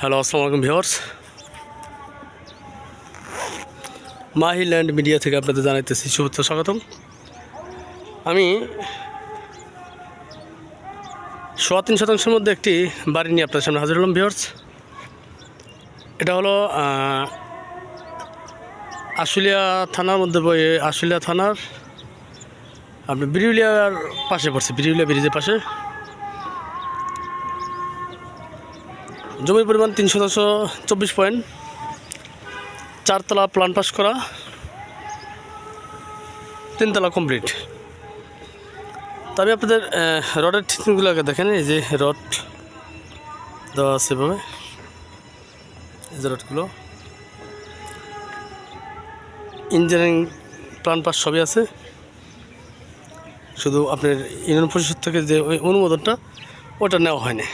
Hello আসসালামু আলাইকুম viewers মাহিল্যান্ড media থেকে আপনাদের জানাইতেছি শুভেচ্ছা, স্বাগতম। আমি সোয়া তিন শতাংশের মধ্যে একটি বাড়ি নিয়ে আপনার সামনে হাজির হলাম ভিওর্স এটা হলো আশুলিয়া থানার মধ্যে আশুলিয়া থানার, আপনি বিরিউলিয়ার পাশে পড়ছে বিরিউলিয়া ব্রিজের পাশে। জমির পরিমাণ তিন শতাংশ চব্বিশ পয়েন্ট। চারতলা প্ল্যান পাস করা। তিনতলা কমপ্লিট তবে আপনাদের রডের ঠিকগুলোকে দেখেন, এই যে রড দেওয়া আছে এভাবে। এই যে রডগুলো ইঞ্জিনিয়ারিং প্ল্যান পাস সবই আছে। শুধু আপনার ইউনিয়ন পরিষদ থেকে যে ওই অনুমোদনটা, ওটা নেওয়া হয়নি।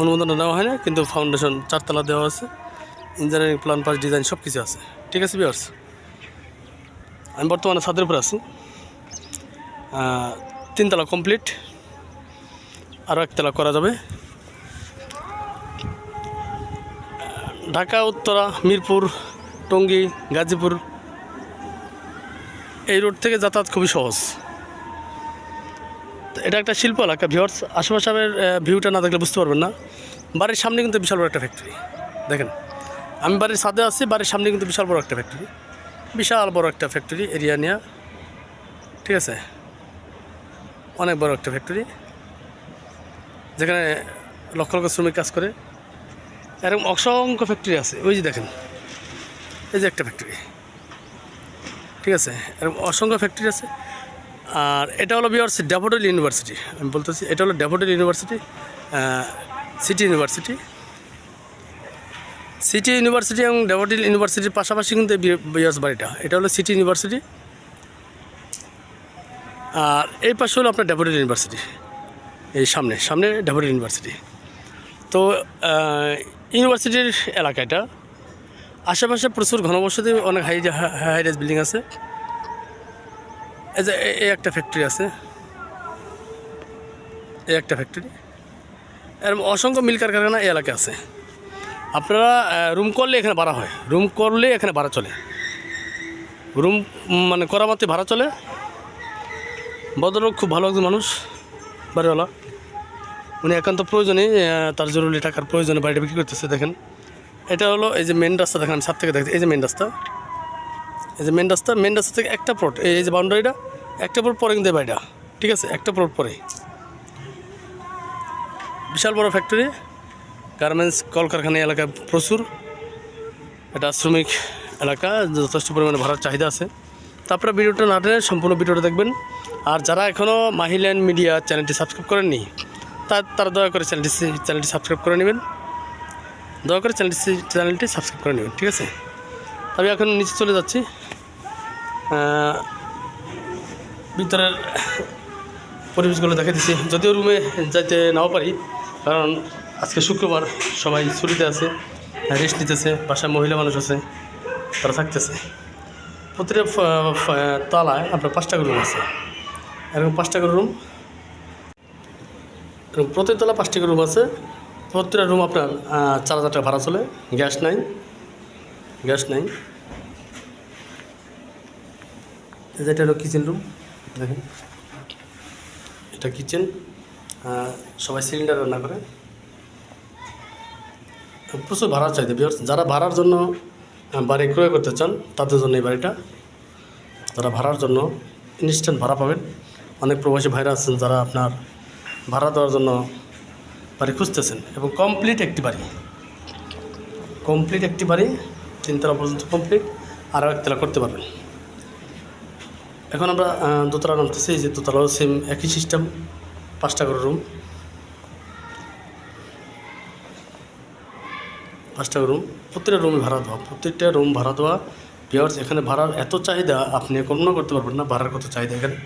অনুমোদনটা নেওয়া হয় না কিন্তু ফাউন্ডেশন চারতলা দেওয়া আছে। ইঞ্জিনিয়ারিং প্ল্যান পাস ডিজাইন সব কিছু আছে। ঠিক আছে বিয়ার্স আমি বর্তমানে ছাদের উপরে আছি। তিনতলা কমপ্লিট আরও একতলা করা যাবে। ঢাকা, উত্তরা, মিরপুর, টঙ্গী, গাজীপুর। এই রোড থেকে যাতায়াত খুবই সহজ। এটা একটা শিল্প এলাকা ভিওর্স আশেপাশে ভিউটা না দেখলে বুঝতে পারবেন না। বাড়ির সামনে কিন্তু বিশাল বড় একটা ফ্যাক্টরি দেখেন, আমি বাড়ির ছাদে আছি, বাড়ির সামনে কিন্তু বিশাল বড় একটা ফ্যাক্টরি বিশাল বড় একটা ফ্যাক্টরি এরিয়া নিয়ে। ঠিক আছে? অনেক বড় একটা ফ্যাক্টরি যেখানে লক্ষ লক্ষ শ্রমিক কাজ করে। এরকম অসংখ্য ফ্যাক্টরি আছে। ওই যে দেখেন, এই যে একটা ফ্যাক্টরি ঠিক আছে? এরকম অসংখ্য ফ্যাক্টরি আছে। আর এটা হলো বিয়ার্স ড্যাফোডিল ইউনিভার্সিটি আমি বলতেছি, এটা হলো Daffodil university city university city university এবং ড্যাফোডিল ইউনিভার্সিটির পাশাপাশি কিন্তু বিয়ার্স বাড়িটা। এটা হলো সিটি ইউনিভার্সিটি আর এই পাশে হলো আপনার ড্যাফোডিল ইউনিভার্সিটি এই সামনে সামনে ড্যাফোডিল ইউনিভার্সিটি তো ইউনিভার্সিটির এলাকা এটা আশেপাশে প্রচুর ঘনবসতি, অনেক হাই হাই রাইজ বিল্ডিং আছে। এই যে, এই একটা ফ্যাক্টরি আছে। এই একটা ফ্যাক্টরি এরকম অসংখ্য মিল কারখানা এই এলাকায় আছে। আপনারা রুম করলে এখানে ভাড়া হয়। রুম করলে এখানে ভাড়া চলে। রুম মানে করা মাত্রই ভাড়া চলে। ভদ্রলোক খুব ভালো একজন মানুষ, বাড়িওয়ালা। উনি একান্ত প্রয়োজনে তার জরুরি টাকার প্রয়োজনে বাড়িটা বিক্রি করতেছে, দেখেন। এটা হলো এই যে মেন রাস্তা, দেখেন আমি সাত থেকে দেখছি এই যে মেন রাস্তা। এই যে মেন রাস্তা মেন রাস্তা থেকে একটা প্লট এই যে বাউন্ডারিটা একটা প্লট পরে কিন্তু বাড়িটা, ঠিক আছে? একটা প্লট পরে বিশাল বড় ফ্যাক্টরি গার্মেন্টস কলকারখানা এলাকা প্রচুর। এটা শ্রমিক এলাকা, যথেষ্ট পরিমাণে ভাড়ার চাহিদা আছে। তারপরে ভিডিওটা না টেনে সম্পূর্ণ ভিডিওটা দেখবেন। আর যারা এখনও মাহিল্যান্ড মিডিয়া চ্যানেলটি সাবস্ক্রাইব করেননি, তা তারা দয়া করে চ্যানেলটি চ্যানেলটি সাবস্ক্রাইব করে নেবেন। দয়া করে চ্যানেলটি চ্যানেলটি সাবস্ক্রাইব করে নেবেন, ঠিক আছে? আমি এখন নিচে চলে যাচ্ছি। ভিতরের পরিবেশগুলো দেখে দিচ্ছি। যদিও রুমে যাইতে নাও পারি, কারণ আজকে শুক্রবার সবাই ছুটিতে আছে রেস্ট নিতেছে, বাসায় মহিলা মানুষ আছে, তারা থাকতেছে। প্রতিটা তলায় আপনার পাঁচটা করে রুম আছে। এরকম পাঁচটা করে রুম প্রতি তলা পাঁচটা করে রুম আছে। প্রতিটা রুম আপনার চার হাজার টাকা ভাড়া চলে, গ্যাস নাই। গ্যাস নাই। এই যে এটা হলো কিচেন রুম দেখেন। এটা কিচেন সবাই সিলিন্ডার রান্না করে। প্রচুর ভাড়া চাইতে যারা ভাড়ার জন্য বাড়ি ক্রয় করতে চান, তাদের জন্য এই বাড়িটা। যারা ভাড়ার জন্য ইনস্ট্যান্ট ভাড়া পাবেন। অনেক প্রবাসী ভাইরা আছেন যারা আপনার ভাড়া দেওয়ার জন্য বাড়ি খুঁজতেছেন। এবং কমপ্লিট একটি বাড়ি। কমপ্লিট একটি বাড়ি তিনতলা পর্যন্ত কমপ্লিট আরও একতলা করতে পারবেন। এখন আমরা দোতলা নামতেছি যে দোতলাও সেম একই সিস্টেম পাঁচটা করে রুম পাঁচটা রুম প্রত্যেকটা রুমে ভাড়া দেওয়া, প্রত্যেকটা রুম ভাড়া দেওয়া বিয়ার্স এখানে ভাড়ার এত চাহিদা, আপনি কল্পনা করতে পারবেন না, ভাড়ার কত চাহিদা এখানে?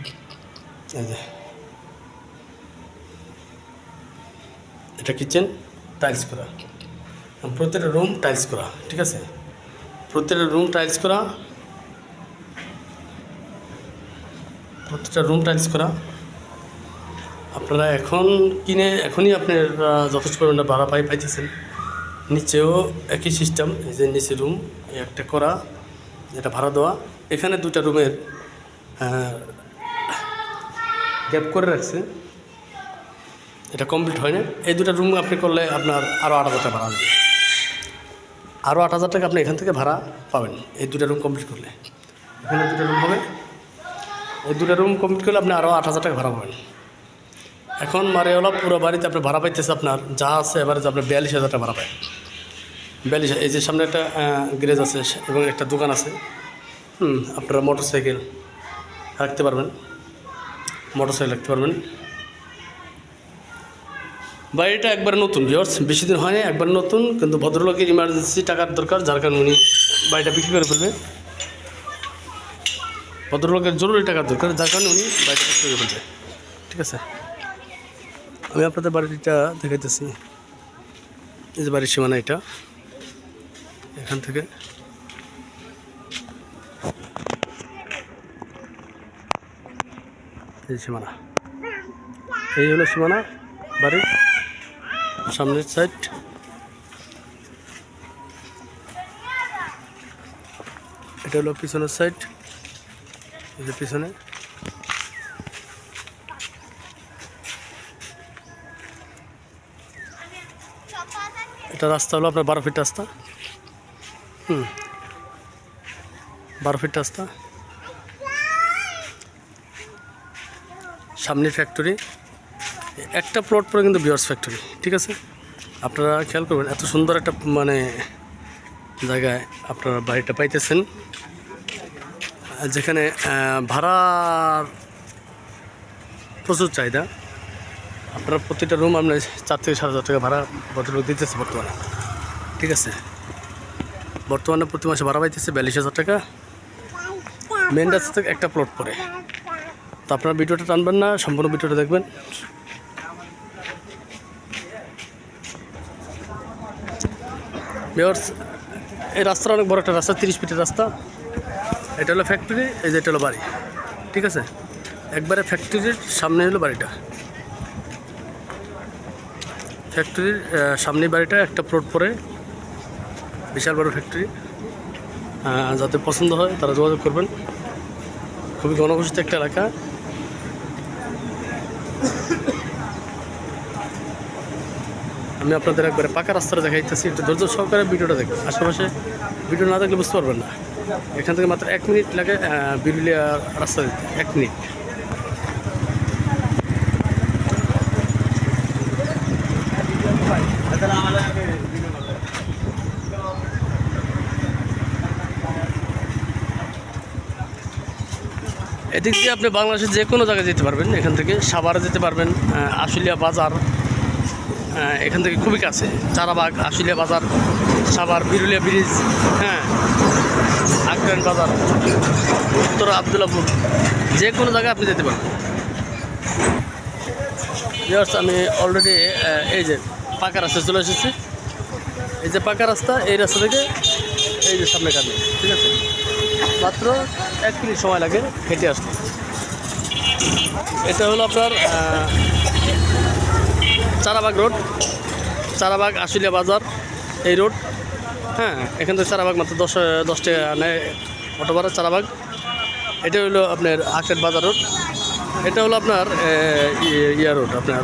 এটা কিচেন টাইলস করা। প্রত্যেকটা রুম টাইলস করা, ঠিক আছে? প্রত্যেকটা রুম টাইলস করা। প্রত্যেকটা রুম টাইলস করা। আপনারা এখন কিনে, এখনই আপনার যথেষ্ট পরিমাণে ভাড়া পাই, পাইতেছেন। নিচেও একই সিস্টেম যে নিচে রুম একটা করা এটা ভাড়া দেওয়া। এখানে দুটা রুমের গ্যাপ করে রাখছে। এটা কমপ্লিট হয় না এই দুটা রুম আপনি করলে আপনার আরও আট হাজার টাকা ভাড়া আরও আট হাজার টাকা আপনি এখান থেকে ভাড়া পাবেন। এই দুটা রুম কমপ্লিট করলে। এখানে দুটা রুম হবে। এই দুটা রুম কমপ্লিট করলে আপনি আরও আট হাজার টাকা ভাড়া পাবেন। এখন মারিওয়ালা পুরো বাড়িতে আপনি ভাড়া পাইতেছে আপনার, যা আছে এবারে যে আপনার বিয়াল্লিশ হাজার টাকা ভাড়া পায় বিয়াল্লিশ এই যে সামনে একটা গ্যারেজ আছে এবং একটা দোকান আছে। হুম, আপনারা মোটর সাইকেল রাখতে পারবেন। মোটর সাইকেল রাখতে পারবেন। বাড়িটা একবার নতুন ভিওর্স বেশি দিন হয়নি একবার নতুন, কিন্তু ভদ্রলোকের ইমার্জেন্সি টাকার দরকার, যার কারণে উনি বাড়িটা বিক্রি করে ফেলবে। ভদ্রলোকের জরুরি টাকার দরকার, যার কারণে উনি বাড়িটা বিক্রি করে ফেলবে। ঠিক আছে? আমি আপনাদের বাড়িটা দেখাইতেছি। এই যে বাড়ির সীমানা এটা, এখান থেকে। এই সীমানা। এই হলো সীমানা বাড়ির সামনের সাইড এটা হলো পিছনের সাইড এই পিছনে। এটা রাস্তা হলো আপনার বারো ফিট রাস্তা। হুম। বারো ফিট রাস্তা। সামনে ফ্যাক্টরি একটা প্লট পরে কিন্তু বিয়ার্স ফ্যাক্টরি ঠিক আছে? আপনারা খেয়াল করবেন, এত সুন্দর একটা মানে জায়গায় আপনারা বাড়িটা পাইতেছেন। যেখানে ভাড়ার প্রচুর চাহিদা। আপনার প্রতিটা রুম আপনার চার থেকে সাত হাজার টাকা ভাড়া ভদ্রলোক দিতেছে বর্তমানে, ঠিক আছে? বর্তমানে প্রতি মাসে ভাড়া পাইতেছে বিয়াল্লিশ হাজার টাকা। মেন রাস্তা থেকে একটা প্লট পরে তো আপনারা ভিডিওটা টানবেন না, সম্পূর্ণ ভিডিওটা দেখবেন। বিয়ার্স এই রাস্তাটা অনেক বড় একটা রাস্তা, তিরিশ ফিটের রাস্তা। এটা হলো ফ্যাক্টরি এই যে এটা হলো বাড়ি। ঠিক আছে? একবারে ফ্যাক্টরির সামনে হলো বাড়িটা। ফ্যাক্টরির সামনে বাড়িটা, একটা প্লট পরে। বিশাল বড় ফ্যাক্টরি যাতে পছন্দ হয় তারা যোগাযোগ করবেন। খুবই ঘনঘোষিত একটা এলাকা। আমি আপনাদের একবারে পাকা রাস্তাটা দেখাইতেছি, একটু ধৈর্য সহকারে ভিডিওটা দেখবেন। আশেপাশে ভিডিও না দেখলে বুঝতে পারবেন না। এখান থেকে মাত্র এক মিনিট লাগে বিরুলিয়া রাস্তা দিতে। এক মিনিট। এদিক দিয়ে আপনি বাংলাদেশের যে কোনো জায়গায় যেতে পারবেন। এখান থেকে সাভারে যেতে পারবেন আশুলিয়া বাজার। এখান থেকে খুবই কাছে। চারাবাগ, আশুলিয়া বাজার, সাভার, বিরুলিয়া ব্রিজ হ্যাঁ আকরান বাজার, উত্তর আবদুল্লাপুর, যে কোনো জায়গায় আপনি যেতে পারেন। আমি অলরেডি এই যে পাকা রাস্তা চলে এসেছি। এই যে পাকা রাস্তা, এই রাস্তা থেকে এই যে সামনে কাটবে ঠিক আছে? মাত্র এক মিনিট সময় লাগে হেঁটে আসতে। এটা হলো আপনার চারাবাগ রোড, চারাবাগ আশুলিয়া বাজার, এই রোড। হ্যাঁ এখান থেকে চারাবাগ মাত্র দশ দশ টাকা নেয় অটো ভাড়া চারাবাগ। এটা হলো আপনার আকেট বাজার রোড। এটা হলো আপনার ইয়া রোড আপনার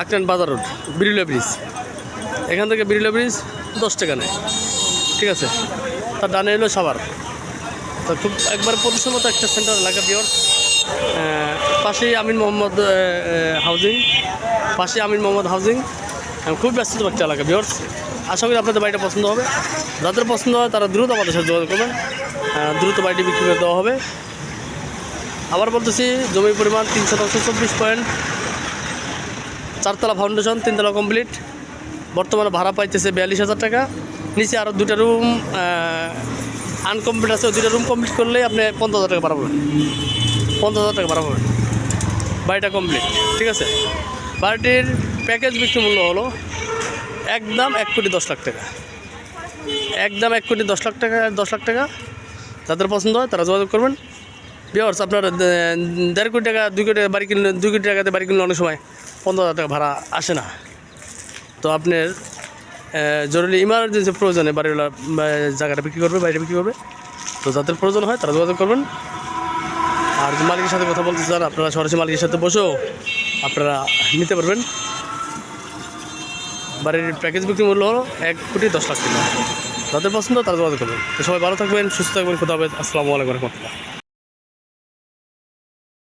আকরান বাজার রোড, বিরুলিয়া ব্রিজ। এখান থেকে বিরুলিয়া ব্রিজ দশ টাকা নেয়। ঠিক আছে? তার ডানে হলো সাভার। তো খুব একবার পরিশ্রমত একটা সেন্টার এলাকা বিয়র পাশেই আমিন মোহাম্মদ হাউজিং পাশে আমিন মোহাম্মদ হাউজিং খুব ব্যস্ততম একটা এলাকা বিয়র্স আশা করি আপনাদের বাড়িটা পছন্দ হবে। যাদের পছন্দ হয় তারা দ্রুত আমাদের সাথে যোগাযোগ করবেন। দ্রুত বাড়িটি বিক্রি করে দেওয়া হবে। আবার বলতেছি, জমির পরিমাণ তিনশো চব্বিশ পয়েন্ট। চারতলা ফাউন্ডেশন তিনতলা কমপ্লিট বর্তমানে ভাড়া পাইতেছে বিয়াল্লিশ হাজার টাকা। নিচে আরও দুটা রুম আনকমপ্লিট আছে। দুটা রুম কমপ্লিট করলেই আপনি পঞ্চাশ হাজার টাকা পাবেন। পঞ্চাশ হাজার টাকা ভাড়া পাবেন বাড়িটা কমপ্লিট ঠিক আছে? বাড়িটির প্যাকেজ বিক্রি মূল্য হলো একদম এক কোটি দশ লাখ টাকা। একদম এক কোটি দশ লাখ টাকা, দশ লাখ টাকা। যাদের পছন্দ হয় তারা যোগাযোগ করবেন। বিয়ার্স আপনার দেড় কোটি টাকা, দুই কোটি বাড়ি কিনলে, দুই কোটি টাকাতে বাড়ি কিনলে অনেক সময় পনেরো হাজার টাকা ভাড়া আসে না। তো আপনার জরুরি ইমার্জেন্সি প্রয়োজনে বাড়িওয়ালা জায়গাটা বিক্রি করবে, বাড়িটা বিক্রি করবে। তো যাদের প্রয়োজন হয় তারা যোগাযোগ করবেন। আর মালিকের সাথে কথা বলতে চান, আপনারা সরাসরি মালিকের সাথে বসেও আপনারা নিতে পারবেন। বাড়ির প্যাকেজ বিক্রি মূল্য হলো এক কোটি দশ লাখ টাকা। যাদের পছন্দ, তারা যোগাযোগ করবেন। সবাই ভালো থাকবেন, সুস্থ থাকবেন। কোথাও আসসালামু আলাইকুম রহমতুল্লাহ।